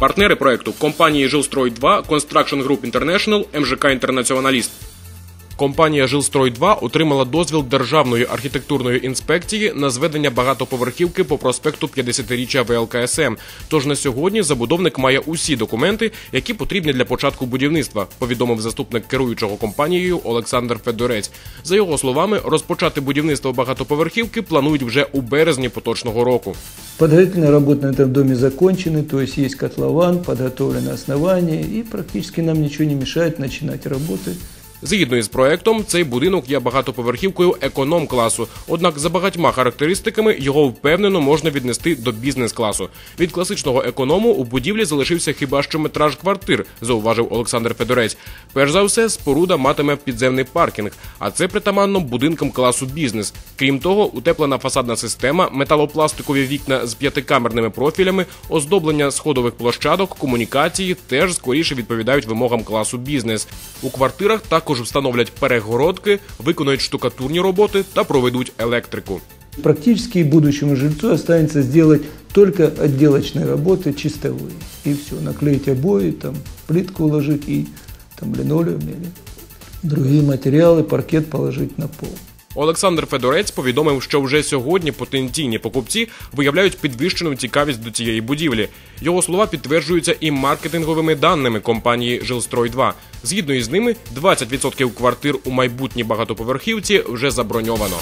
Партнери проекту компанії Жилстрой 2, Construction Group International, МЖК Інтернаціоналіст. Компанія Жилстрой 2 отримала дозвіл Державної архітектурної інспекції на зведення багатоповерхівки по проспекту 50-річчя ВЛКСМ. Тож на сьогодні забудовник має усі документи, які потрібні для початку будівництва, повідомив заступник керуючого компанією Олександр Федорець. За його словами, розпочати будівництво багатоповерхівки планують вже у березні поточного року. Подготовительные работы на этом доме закончены, то есть есть котлован, подготовлено основание, и практически нам ничего не мешает начинать работы. Згідно із проектом, цей будинок є багатоповерхівкою економ-класу. Однак за багатьма характеристиками його впевнено можна віднести до бізнес-класу. Від класичного економу у будівлі залишився хіба що метраж квартир, зауважив Олександр Федорець. Перш за все, споруда матиме підземний паркінг, а це притаманно будинкам класу бізнес. Крім того, утеплена фасадна система, металопластикові вікна з п'ятикамерними профілями, оздоблення сходових площадок, комунікації теж скоріше відповідають вимогам класу бізнес. У квартирах також встановлять перегородки, виконують штукатурні роботи та проведуть електрику. Практически будущему жильцу останется сделать только отделочные работы чистовые. И все, наклеить обои, там, плитку уложить и там, линолеум или другие материалы, паркет положить на пол. Олександр Федорець повідомив, що вже сьогодні потенційні покупці виявляють підвищену цікавість до цієї будівлі. Його слова підтверджуються і маркетинговими даними компанії Жилстрой 2 Згідно із ними, 20% квартир у майбутній багатоповерхівці вже заброньовано.